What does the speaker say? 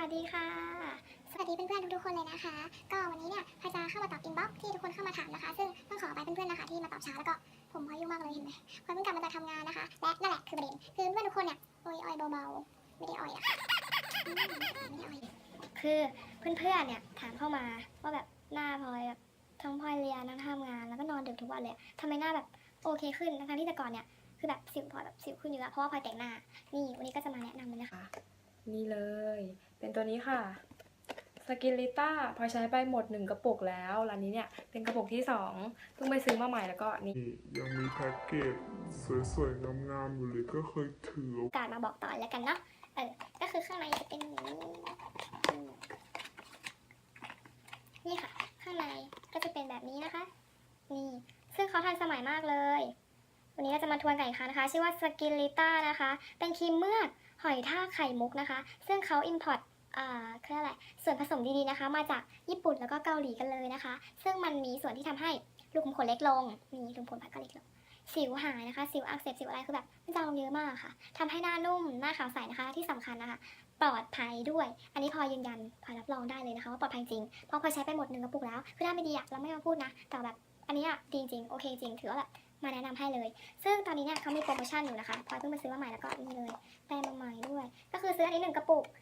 วัสดีค่ะ สวัสดีเพื่อนๆทุกๆคนเลยนะคะ ก็วันนี้เนี่ยพายจะเข้ามาตอบอินบ็อกซ์ที่ทุกคนเข้ามาถามนะคะ ซึ่งต้องขอไปเพื่อนๆนะคะที่มาตอบช้าแล้วก็ผมพอยุ่งมากเลยเห็นไหมพราะเพิ่งกลับมาจากทำงานนะคะ และนั่นแหละคือประเด็นคือเพื่อนทุกคนเนี่ยโอยออยเบาๆไม่ได้ออยอะไม่ได้ออยคือเพื่อนๆเนี่ยถามเข้ามาว่าแบบหน้าพลอยแบบทั้งพลอยเรียนทั้งทำงานแล้วก็นอนดึกทุกวันเลยทำไมหน้าแบบโอเคขึ้นทั้งที่แต่ก่อนเนี่ยคือแบบสิวพลอยแบบสิวขึ้นอยู่แล้วเพราะว่าพลอยแต่งหน้านี่วันนี้ก็จะมาแนะนำเลยนะคะ นี่เลย เป็นตัวนี้ค่ะสกินลิต้าพอใช้ไปหมดหนึ่งกระปุกแล้วร้านนี้เนี่ย เป็นกระปุกที่สองเพิ่งไปซื้อมาใหม่แล้วก็นี่นี่ยังมีแพ็กเกจสวยๆงามๆอยู่เลยก็เคยถือโอกาสมาบอกต่อแล้วกันเนาะเออก็คือข้างในจะเป็นอย่างนี้อืมนี่ค่ะ ข้างในก็จะเป็นแบบนี้นะคะ นี่ซึ่งเขาทันสมัยมากเลย วันนี้ก็จะมาทวนกันอีกครั้งนะคะ ชื่อว่าสกินลิต้านะคะ เป็นครีมเมือกหอยทากไข่มุกนะคะ ซึ่งเขาอิมพอร์ตอ่า เขาเรียกอะไรส่วนผสมดีๆนะคะ มาจากญี่ปุ่นแล้วก็เกาหลีกันเลยนะคะ ซึ่งมันมีส่วนที่ทำให้รูขุมขนเล็กลงนี่รูขุมขนพัดก็เล็กลง สิวหายนะคะ สิวอักเสบสิวอะไรคือแบบมันจางลงเยอะมากค่ะทำให้หน้านุ่มหน้าขาวใสนะคะ ที่สำคัญนะคะ ปลอดภัยด้วย อันนี้พอยืนยันพอรับรองได้เลยนะคะว่าปลอดภัยจริงเพราะพอยใช้ไปหมดหนึ่งกระปุกแล้วคือถ้าไม่ดีอะเราไม่มาพูดนะ แต่แบบอันนี้อะดีจริงโอเคจริงถือว่าแบบมาแนะนำให้เลย ซึ่งตอนนี้เนี่ยเขามีโปรโมชั่นอยู่นะคะ พอเพิ่งไปซื้อมาใหม่แล้วก็นี่เลยแปลมาใหม่ด้วย ก็คือซื้ออันนี้หนึ่งกระปุก